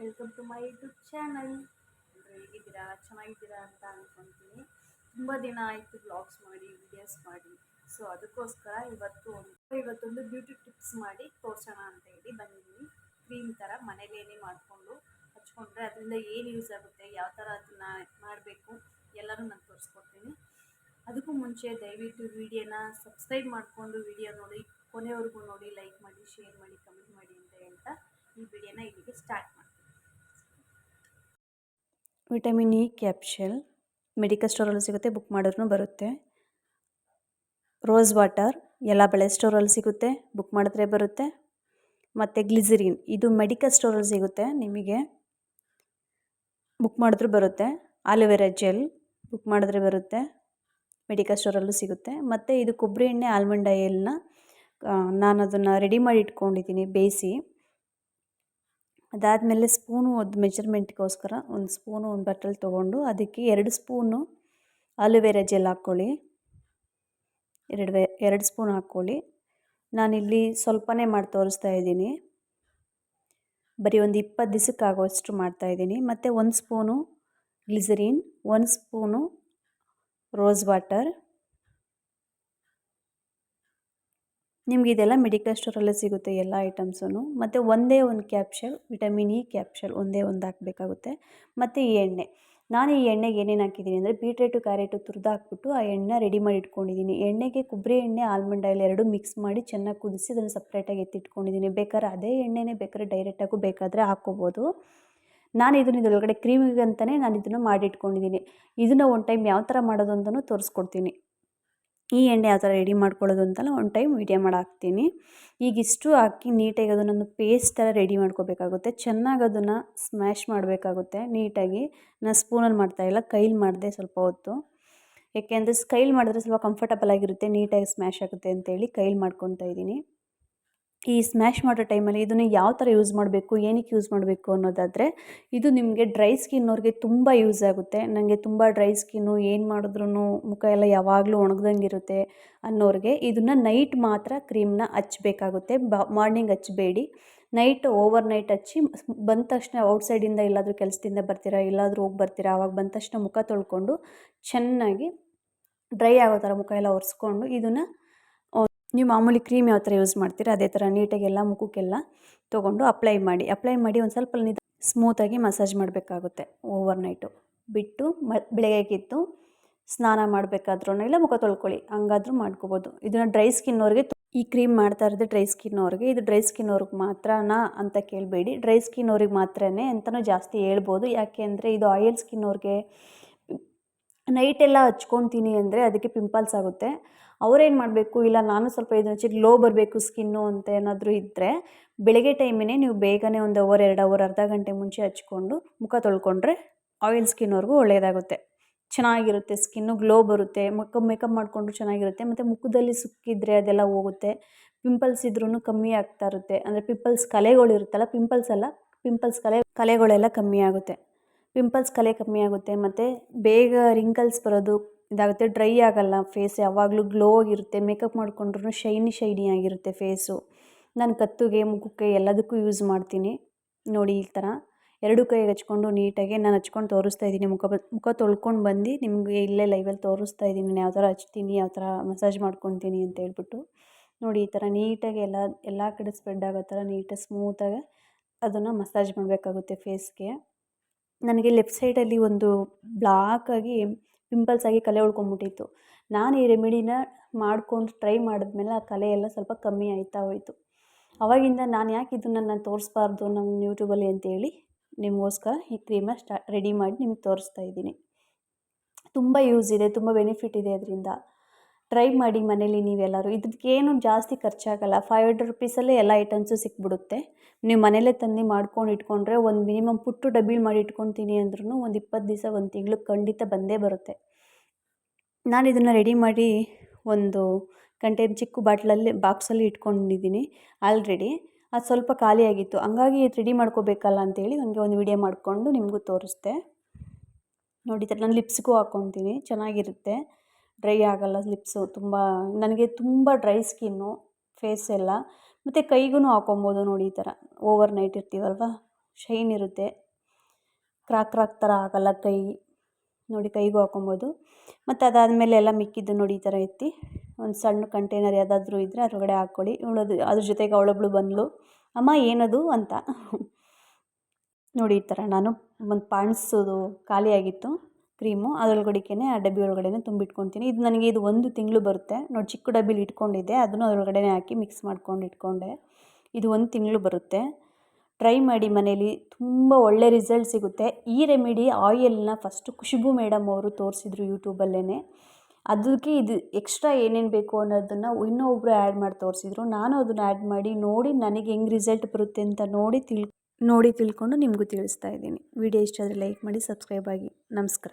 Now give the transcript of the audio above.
Welcome to my YouTube channel ಎಲ್ಲರೂ ಹೇಗಿದ್ದೀರಾ? ಚೆನ್ನಾಗಿದ್ದೀರಾ ಅಂತ ಅಂದ್ಕೊತೀನಿ ತುಂಬ ದಿನ ಆಯಿತು ಬ್ಲಾಗ್ಸ್ ಮಾಡಿ ವಿಡಿಯೋಸ್ ಮಾಡಿ. ಸೊ ಅದಕ್ಕೋಸ್ಕರ ಇವತ್ತು ಇವತ್ತೊಂದು ಬ್ಯೂಟಿ ಟಿಪ್ಸ್ ಮಾಡಿ ತೋರಿಸೋಣ ಅಂತ ಹೇಳಿ ಬಂದಿದ್ದೀನಿ. ಕ್ರೀಮ್ ಥರ ಮನೇಲೇನೇ ಮಾಡಿಕೊಂಡು ಹಚ್ಕೊಂಡ್ರೆ ಅದರಿಂದ ಏನು ಯೂಸ್ ಆಗುತ್ತೆ, ಯಾವ ಥರ ಅದನ್ನು ಮಾಡಬೇಕು ಎಲ್ಲರೂ ನಾನು ತೋರಿಸ್ಕೊಡ್ತೀನಿ. ಅದಕ್ಕೂ ಮುಂಚೆ ದಯವಿಟ್ಟು ವಿಡಿಯೋನ ಸಬ್ಸ್ಕ್ರೈಬ್ ಮಾಡಿಕೊಂಡು ವಿಡಿಯೋ ನೋಡಿ, ಕೊನೆವರೆಗೂ ನೋಡಿ ಲೈಕ್ ಮಾಡಿ ಶೇರ್ ಮಾಡಿ ಕಮೆಂಟ್ ಮಾಡಿ ಅಂತ ಹೇಳ್ತಾ ಈ ವಿಡಿಯೋನ ಇಲ್ಲಿಗೆ ಸ್ಟಾರ್ಟ್ ಮಾಡ್ತೀನಿ. ವಿಟಮಿನ್ ಇ ಕ್ಯಾಪ್ಷಲ್ ಮೆಡಿಕಲ್ ಸ್ಟೋರಲ್ಲಿ ಸಿಗುತ್ತೆ, ಬುಕ್ ಮಾಡಿದ್ರೂ ಬರುತ್ತೆ. ರೋಸ್ ವಾಟರ್, ಎಲ್ಲ ಬೆಳೆ ಸ್ಟೋರಲ್ಲಿ ಸಿಗುತ್ತೆ, ಬುಕ್ ಮಾಡಿದ್ರೆ ಬರುತ್ತೆ. ಮತ್ತು ಗ್ಲಿಸರಿನ್, ಇದು ಮೆಡಿಕಲ್ ಸ್ಟೋರಲ್ಲಿ ಸಿಗುತ್ತೆ, ನಿಮಗೆ ಬುಕ್ ಮಾಡಿದ್ರೂ ಬರುತ್ತೆ. ಆಲೋವೆರಾ ಜೆಲ್, ಬುಕ್ ಮಾಡಿದ್ರೆ ಬರುತ್ತೆ, ಮೆಡಿಕಲ್ ಸ್ಟೋರಲ್ಲೂ ಸಿಗುತ್ತೆ. ಮತ್ತು ಇದು ಕೊಬ್ಬರಿ ಎಣ್ಣೆ, ಆಲ್ಮಂಡ್ ಆಯಿಲ್ನ ನಾನು ಅದನ್ನು ರೆಡಿ ಮಾಡಿ ಇಟ್ಕೊಂಡಿದ್ದೀನಿ, ಬೇಯಿಸಿ. ಅದಾದಮೇಲೆ ಸ್ಪೂನು ಅದು ಮೆಜರ್ಮೆಂಟ್ಗೋಸ್ಕರ ಒಂದು ಸ್ಪೂನು ಒಂದು ಬಟ್ಟಲು ತೊಗೊಂಡು ಅದಕ್ಕೆ ಎರಡು ಸ್ಪೂನು ಆಲೋವೆರಾ ಜೆಲ್ ಹಾಕ್ಕೊಳ್ಳಿ. ಎರಡು ಎರಡು ಸ್ಪೂನ್ ಹಾಕ್ಕೊಳ್ಳಿ. ನಾನಿಲ್ಲಿ ಸ್ವಲ್ಪನೇ ಮಾಡಿ ತೋರಿಸ್ತಾ ಇದ್ದೀನಿ. ಬರೀ ಒಂದು ಇಪ್ಪತ್ತು ದಿವಸಕ್ಕೆ ಆಗೋಷ್ಟು ಮಾಡ್ತಾಯಿದ್ದೀನಿ ಮತ್ತು ಒಂದು ಸ್ಪೂನು ಗ್ಲಿಸರಿನ್, ಒಂದು ಸ್ಪೂನು ರೋಸ್ ವಾಟರ್ ನಿಮ್ಗೆ ಇದೆಲ್ಲ ಮೆಡಿಕಲ್ ಸ್ಟೋರಲ್ಲೇ ಸಿಗುತ್ತೆ ಎಲ್ಲ ಐಟಮ್ಸೂ ಮತ್ತು ಒಂದೇ ಒಂದು ಕ್ಯಾಪ್ಷಲ್ ವಿಟಮಿನ್ ಇ ಕ್ಯಾಪ್ಷಲ್ ಒಂದೇ ಒಂದು ಹಾಕಬೇಕಾಗುತ್ತೆ. ಮತ್ತು ಈ ಎಣ್ಣೆ. ನಾನು ಈ ಎಣ್ಣೆಗೆ ಏನೇನು ಹಾಕಿದ್ದೀನಿ ಅಂದರೆ ಬೀಟ್ರೇಟು ಕ್ಯಾರೆಟು ತುರಿದು ಹಾಕ್ಬಿಟ್ಟು ಆ ಎಣ್ಣೆ ರೆಡಿ ಮಾಡಿ ಇಟ್ಕೊಂಡಿದ್ದೀನಿ. ಎಣ್ಣೆಗೆ ಕೊಬ್ಬರಿ ಎಣ್ಣೆ ಆಲ್ಮಂಡ್ ಆಯಿಲ್ ಎರಡು ಮಿಕ್ಸ್ ಮಾಡಿ ಚೆನ್ನಾಗಿ ಕುದಿಸಿ ಅದನ್ನು ಸಪ್ರೇಟಾಗಿ ಎತ್ತಿಟ್ಕೊಂಡಿದ್ದೀನಿ ಬೇಕಾದ್ರೆ ಅದೇ ಎಣ್ಣೆನೇ ಬೇಕಾದ್ರೆ ಡೈರೆಕ್ಟಾಗೂ ಬೇಕಾದರೆ ಹಾಕ್ಕೋಬೋದು ನಾನು ಇದನ್ನ ಇದರೊಳಗಡೆ ಕ್ರೀಮಿಗಂತಲೇ ನಾನು ಇದನ್ನು ಮಾಡಿಟ್ಕೊಂಡಿದ್ದೀನಿ. ಇದನ್ನು ಒನ್ ಟೈಮ್ ಯಾವ ಥರ ಮಾಡೋದು ಅಂತಲೂ ತೋರಿಸ್ಕೊಡ್ತೀನಿ. ಈ ಎಣ್ಣೆ ಯಾವ ಥರ ರೆಡಿ ಮಾಡ್ಕೊಳ್ಳೋದು ಅಂತೆಲ್ಲ ಒಂದು ಟೈಮ್ ವೀಡಿಯೋ ಮಾಡಿ ಹಾಕ್ತೀನಿ ಈಗ ಇಷ್ಟು ಹಾಕಿ ನೀಟಾಗಿ ಅದನ್ನೊಂದು ಪೇಸ್ಟ್ ಥರ ರೆಡಿ ಮಾಡ್ಕೋಬೇಕಾಗುತ್ತೆ. ಚೆನ್ನಾಗಿ ಅದನ್ನು ಸ್ಮ್ಯಾಶ್ ಮಾಡಬೇಕಾಗುತ್ತೆ ನೀಟಾಗಿ. ನಾನು ಸ್ಪೂನಲ್ಲಿ ಮಾಡ್ತಾಯಿಲ್ಲ ಕೈಲಿ ಮಾಡಿದೆ ಸ್ವಲ್ಪ ಹೊತ್ತು. ಏಕೆಂದರೆ ಕೈಲಿ ಮಾಡಿದ್ರೆ ಸ್ವಲ್ಪ ಕಂಫರ್ಟಬಲ್ ಆಗಿರುತ್ತೆ, ನೀಟಾಗಿ ಸ್ಮ್ಯಾಶ್ ಆಗುತ್ತೆ ಅಂತೇಳಿ ಕೈಲಿ ಮಾಡ್ಕೊತಾ ಇದ್ದೀನಿ. ಈ ಸ್ಮ್ಯಾಶ್ ಮಾಡೋ ಟೈಮಲ್ಲಿ ಇದನ್ನು ಯಾವ ಥರ ಯೂಸ್ ಮಾಡಬೇಕು, ಏನಕ್ಕೆ ಯೂಸ್ ಮಾಡಬೇಕು ಅನ್ನೋದಾದರೆ, ಇದು ನಿಮಗೆ ಡ್ರೈ ಸ್ಕಿನ್ನವ್ರಿಗೆ ತುಂಬ ಯೂಸ್ ಆಗುತ್ತೆ. ನನಗೆ ತುಂಬ ಡ್ರೈ ಸ್ಕಿನ್ನು ಏನು ಮಾಡಿದ್ರೂ ಮುಖ ಎಲ್ಲ ಯಾವಾಗಲೂ ಒಣಗ್ದಂಗೆ ಇರುತ್ತೆ ಅನ್ನೋರಿಗೆ ಇದನ್ನು ನೈಟ್ ಮಾತ್ರ ಕ್ರೀಮ್ನ ಹಚ್ಚಬೇಕಾಗುತ್ತೆ ಬ ಮಾರ್ನಿಂಗ್ ಹಚ್ಚಬೇಡಿ ನೈಟ್ ಓವರ್ ನೈಟ್ ಹಚ್ಚಿ, ಬಂದ ತಕ್ಷಣ ಔಟ್ಸೈಡಿಂದ ಎಲ್ಲಾದರೂ ಕೆಲಸದಿಂದ ಬರ್ತೀರಾ, ಎಲ್ಲಾದರೂ ಹೋಗಿ ಬರ್ತೀರಾ ಆವಾಗ ಬಂದ ತಕ್ಷಣ ಮುಖ ತೊಳ್ಕೊಂಡು ಚೆನ್ನಾಗಿ ಡ್ರೈ ಆಗೋ ಥರ ಮುಖ ಎಲ್ಲ ಒರೆಸ್ಕೊಂಡು ಇದನ್ನು ನೀವು ಮಾಮೂಲಿ ಕ್ರೀಮ್ ಯಾವ ಥರ ಯೂಸ್ ಮಾಡ್ತೀರಾ, ಅದೇ ಥರ ನೀಟಾಗಿ ಎಲ್ಲ ಮುಖಕ್ಕೆಲ್ಲ ತೊಗೊಂಡು ಅಪ್ಲೈ ಮಾಡಿ ಅಪ್ಲೈ ಮಾಡಿ ಒಂದು ಸ್ವಲ್ಪ ನಿಧ ಸ್ಮೂತಾಗಿ ಮಸಾಜ್ ಮಾಡಬೇಕಾಗುತ್ತೆ ಓವರ್ ನೈಟು. ಬಿಟ್ಟು ಮ ಬೆಳಗ್ಗೆಗಿತ್ತು ಸ್ನಾನ ಮಾಡಬೇಕಾದ್ರೂ ಇಲ್ಲ ಮುಖ ತೊಳ್ಕೊಳ್ಳಿ, ಹಂಗಾದ್ರೂ ಮಾಡ್ಕೋಬೋದು. ಇದನ್ನು ಡ್ರೈ ಸ್ಕಿನ್ನವ್ರಿಗೆ ಈ ಕ್ರೀಮ್ ಮಾಡ್ತಾ ಇರೋದು ಡ್ರೈ ಸ್ಕಿನ್ನವ್ರಿಗೆ, ಇದು ಡ್ರೈ ಸ್ಕಿನ್ನವ್ರಿಗೆ ಮಾತ್ರನಾ ಅಂತ ಕೇಳಬೇಡಿ. ಡ್ರೈ ಸ್ಕಿನ್ನವ್ರಿಗೆ ಮಾತ್ರನೇ ಅಂತಲೂ ಜಾಸ್ತಿ ಹೇಳ್ಬೋದು. ಯಾಕೆ ಅಂದರೆ ಇದು ಆಯಿಲ್ ಸ್ಕಿನ್ನವ್ರಿಗೆ, ನೈಟೆಲ್ಲ ಹಚ್ಕೊತೀನಿ ಅಂದರೆ ಅದಕ್ಕೆ ಪಿಂಪಲ್ಸ್ ಆಗುತ್ತೆ. ಅವ್ರೇನು ಮಾಡಬೇಕು? ಇಲ್ಲ, ನಾನು ಸ್ವಲ್ಪ ಇದನ್ನ ಹಚ್ಚಿ ಗ್ಲೋ ಬರಬೇಕು ಸ್ಕಿನ್ನು ಅಂತ ಏನಾದರೂ ಇದ್ದರೆ ಬೆಳಗ್ಗೆ ಟೈಮೇ ನೀವು ಬೇಗನೆ ಒಂದು ಅವರ್ ಎರಡು ಅವರ್ ಅರ್ಧ ಗಂಟೆ ಮುಂಚೆ ಹಚ್ಕೊಂಡು ಮುಖ ತೊಳ್ಕೊಂಡ್ರೆ ಆಯಿಲ್ ಸ್ಕಿನ್ವರೆಗೂ ಒಳ್ಳೆಯದಾಗುತ್ತೆ ಚೆನ್ನಾಗಿರುತ್ತೆ ಸ್ಕಿನ್ನು ಗ್ಲೋ ಬರುತ್ತೆ ಮುಖ ಮೇಕಪ್ ಮಾಡಿಕೊಂಡ್ರು ಚೆನ್ನಾಗಿರುತ್ತೆ, ಮತ್ತು ಮುಖದಲ್ಲಿ ಸುಕ್ಕಿದ್ರೆ ಅದೆಲ್ಲ ಹೋಗುತ್ತೆ. ಪಿಂಪಲ್ಸ್ ಇದ್ರೂ ಕಮ್ಮಿ ಆಗ್ತಾ ಇರುತ್ತೆ. ಅಂದರೆ ಪಿಂಪಲ್ಸ್ ಕಲೆಗಳಿರುತ್ತಲ್ಲ ಪಿಂಪಲ್ಸ್ ಅಲ್ಲ ಪಿಂಪಲ್ಸ್ ಕಲೆ, ಕಲೆಗಳೆಲ್ಲ ಕಮ್ಮಿ ಆಗುತ್ತೆ. ಪಿಂಪಲ್ಸ್ ಕಲೆ ಕಮ್ಮಿ ಆಗುತ್ತೆ, ಮತ್ತು ಬೇಗ ರಿಂಕಲ್ಸ್ ಬರೋದು ಇದಾಗುತ್ತೆ ಡ್ರೈ ಆಗೋಲ್ಲ ಫೇಸ್ ಯಾವಾಗಲೂ ಗ್ಲೋ ಆಗಿರುತ್ತೆ ಮೇಕಪ್ ಮಾಡಿಕೊಂಡ್ರೂ ಶೈನಿ ಶೈನಿ ಆಗಿರುತ್ತೆ ಫೇಸು ನಾನು ಕತ್ತುಗೆ, ಮುಖಕ್ಕೆ ಎಲ್ಲದಕ್ಕೂ ಯೂಸ್ ಮಾಡ್ತೀನಿ. ನೋಡಿ ಈ ಥರ ಎರಡು ಕೈಗೆ ಹಚ್ಕೊಂಡು ನೀಟಾಗಿ ನಾನು ಹಚ್ಕೊಂಡು ತೋರಿಸ್ತಾ ಇದ್ದೀನಿ. ಮುಖ ಮುಖ ತೊಳ್ಕೊಂಡು ಬಂದು ನಿಮಗೆ ಇಲ್ಲೇ ಲೈವಲ್ಲಿ ತೋರಿಸ್ತಾ ಇದ್ದೀನಿ. ನಾನು ಯಾವ ಥರ ಹಚ್ತೀನಿ ಯಾವ ಥರ ಮಸಾಜ್ ಮಾಡ್ಕೊತೀನಿ ಅಂತ ಹೇಳ್ಬಿಟ್ಟು. ನೋಡಿ ಈ ಥರ ನೀಟಾಗಿ ಎಲ್ಲ ಎಲ್ಲ ಕಡೆ ಸ್ಪ್ರೆಡ್ ಆಗೋ ಥರ ನೀಟಾಗಿ ಸ್ಮೂತಾಗಿ ಅದನ್ನು ಮಸಾಜ್ ಮಾಡಬೇಕಾಗುತ್ತೆ ಫೇಸ್ಗೆ ನನಗೆ ಲೆಫ್ಟ್ ಸೈಡಲ್ಲಿ ಒಂದು ಬ್ಲಾಕಾಗಿ ಪಿಂಪಲ್ಸ್ ಆಗಿ ಕಲೆ ಉಳ್ಕೊಂಬಿಟ್ಟಿತ್ತು. ನಾನು ಈ ರೆಮಿಡಿನ ಮಾಡ್ಕೊಂಡು ಟ್ರೈ ಮಾಡಿದ್ಮೇಲೆ ಆ ಕಲೆ ಎಲ್ಲ ಸ್ವಲ್ಪ ಕಮ್ಮಿ ಆಯ್ತಾ ಹೋಯಿತು. ಅವಾಗಿಂದ ನಾನು ಯಾಕೆ ಇದನ್ನು ನಾನು ತೋರಿಸ್ಬಾರ್ದು ನಮ್ಮ ಯೂಟ್ಯೂಬಲ್ಲಿ ಅಂತೇಳಿ ನಿಮಗೋಸ್ಕರ ಈ ಕ್ರೀಮನ್ನ ಸ್ಟಾ ರೆಡಿ ಮಾಡಿ ನಿಮ್ಗೆ ತೋರಿಸ್ತಾ ಇದ್ದೀನಿ. ತುಂಬ ಯೂಸ್ ಇದೆ, ತುಂಬ ಬೆನಿಫಿಟ್ ಇದೆ ಅದರಿಂದ. ಟ್ರೈ ಮಾಡಿ ಮನೇಲಿ ನೀವೆಲ್ಲರೂ. ಇದಕ್ಕೇನು ಜಾಸ್ತಿ ಖರ್ಚಾಗಲ್ಲ. ಫೈವ್ ಹಂಡ್ರೆಡ್ ರುಪೀಸಲ್ಲೇ ಎಲ್ಲ ಐಟಮ್ಸು ಸಿಕ್ಬಿಡುತ್ತೆ. ನೀವು ಮನೇಲೇ ತಂದು ಮಾಡ್ಕೊಂಡು ಇಟ್ಕೊಂಡ್ರೆ ಒಂದು ಮಿನಿಮಮ್ ಪುಟ್ಟು ಡಬ್ಬಿಲಿ ಮಾಡಿ ಇಟ್ಕೊತೀನಿ ಅಂದ್ರೂ ಒಂದು ಇಪ್ಪತ್ತು ದಿವಸ, ಒಂದು ತಿಂಗಳು ಖಂಡಿತ ಬಂದೇ ಬರುತ್ತೆ. ನಾನು ಇದನ್ನು ರೆಡಿ ಮಾಡಿ ಒಂದು ಕಂಟೈನ್ ಚಿಕ್ಕ ಬಾಟ್ಲಲ್ಲಿ ಬಾಕ್ಸಲ್ಲಿ ಇಟ್ಕೊಂಡಿದ್ದೀನಿ ಆಲ್ರೆಡಿ ಅದು ಸ್ವಲ್ಪ ಖಾಲಿಯಾಗಿತ್ತು ಹಂಗಾಗಿ ರೆಡಿ ಮಾಡ್ಕೋಬೇಕಲ್ಲ ಅಂತೇಳಿ ನನಗೆ ಒಂದು ವಿಡಿಯೋ ಮಾಡಿಕೊಂಡು ನಿಮಗೂ ತೋರಿಸ್ದೆ. ನೋಡಿ ನಾನು ಲಿಪ್ಸ್ಗೂ ಹಾಕ್ಕೊತೀನಿ ಚೆನ್ನಾಗಿರುತ್ತೆ. ಡ್ರೈ ಆಗಲ್ಲ ಲಿಪ್ಸು ತುಂಬ, ನನಗೆ ತುಂಬ ಡ್ರೈ ಸ್ಕಿನ್ನು ಫೇಸ್ ಎಲ್ಲ. ಮತ್ತು ಕೈಗೂ ಹಾಕೊಬೋದು ನೋಡಿ ಈ ಥರ ಓವರ್ ನೈಟ್ ಇರ್ತೀವಲ್ವ? ಶೈನ್ ಇರುತ್ತೆ. ಕ್ರಾಕ್ ಕ್ರಾಕ್ ಥರ ಆಗಲ್ಲ ಕೈ. ನೋಡಿ ಕೈಗೂ ಹಾಕೊಬೋದು ಮತ್ತು ಅದಾದಮೇಲೆ ಎಲ್ಲ ಮಿಕ್ಕಿದ್ದು ನೋಡಿ ಈ ಥರ ಎತ್ತಿ. ಒಂದು ಸಣ್ಣ ಕಂಟೈನರ್ ಯಾವುದಾದ್ರೂ ಇದ್ದರೆ ಅದರೊಳಗಡೆ ಹಾಕ್ಕೊಳ್ಳಿ ಇವಳದು ಅದ್ರ ಜೊತೆಗೆ ಅವಳೊಬ್ಳು ಬಂದಳು ಅಮ್ಮ, ಏನದು ಅಂತ. ನೋಡಿ ಈ ಥರ ನಾನು, ಒಂದು ಪಾಂಡ್ಸದು ಖಾಲಿಯಾಗಿತ್ತು. ಕ್ರೀಮು ಅದರೊಳಗಡಿಕೆ ಆ ಡಬ್ಬಿ ಒಳಗಡೆ ತುಂಬಿಟ್ಕೊತೀನಿ. ಇದು ನನಗೆ ಇದು ಒಂದು ತಿಂಗಳು ಬರುತ್ತೆ. ನೋಡಿ, ಚಿಕ್ಕ ಡಬ್ಬಿಲಿ ಇಟ್ಕೊಂಡಿದ್ದೆ. ಅದನ್ನು ಅದರೊಳಗಡೆ ಹಾಕಿ ಮಿಕ್ಸ್ ಮಾಡ್ಕೊಂಡು ಇಟ್ಕೊಂಡೆ. ಇದು ಒಂದು ತಿಂಗಳು ಬರುತ್ತೆ. ಟ್ರೈ ಮಾಡಿ ಮನೇಲಿ. ತುಂಬ ಒಳ್ಳೆ ರಿಸಲ್ಟ್ ಸಿಗುತ್ತೆ. ಈ ರೆಮಿಡಿ ಆಯಿಲ್ನ ಫಸ್ಟು ಖುಷ್ಬು ಮೇಡಮ್ ಅವರು ತೋರಿಸಿದ್ರು ಯೂಟ್ಯೂಬಲ್ಲೇ ಅದಕ್ಕೆ ಇದು ಎಕ್ಸ್ಟ್ರಾ ಏನೇನು ಬೇಕು ಅನ್ನೋದನ್ನು ಇನ್ನೊಬ್ಬರು ಆ್ಯಡ್ ಮಾಡಿ ತೋರಿಸಿದ್ರು. ನಾನು ಅದನ್ನು ಆ್ಯಡ್ ಮಾಡಿ ನೋಡಿ ನನಗೆ ಹೆಂಗೆ ರಿಸಲ್ಟ್ ಬರುತ್ತೆ ಅಂತ ನೋಡಿ ತಿಳ್ ನೋಡಿ ತಿಳ್ಕೊಂಡು ನಿಮಗೂ ತಿಳಿಸ್ತಾ ಇದ್ದೀನಿ. ವಿಡಿಯೋ ಇಷ್ಟ ಆದರೆ ಲೈಕ್ ಮಾಡಿ, ಸಬ್ಸ್ಕ್ರೈಬ್ ಆಗಿ. ನಮಸ್ಕಾರ.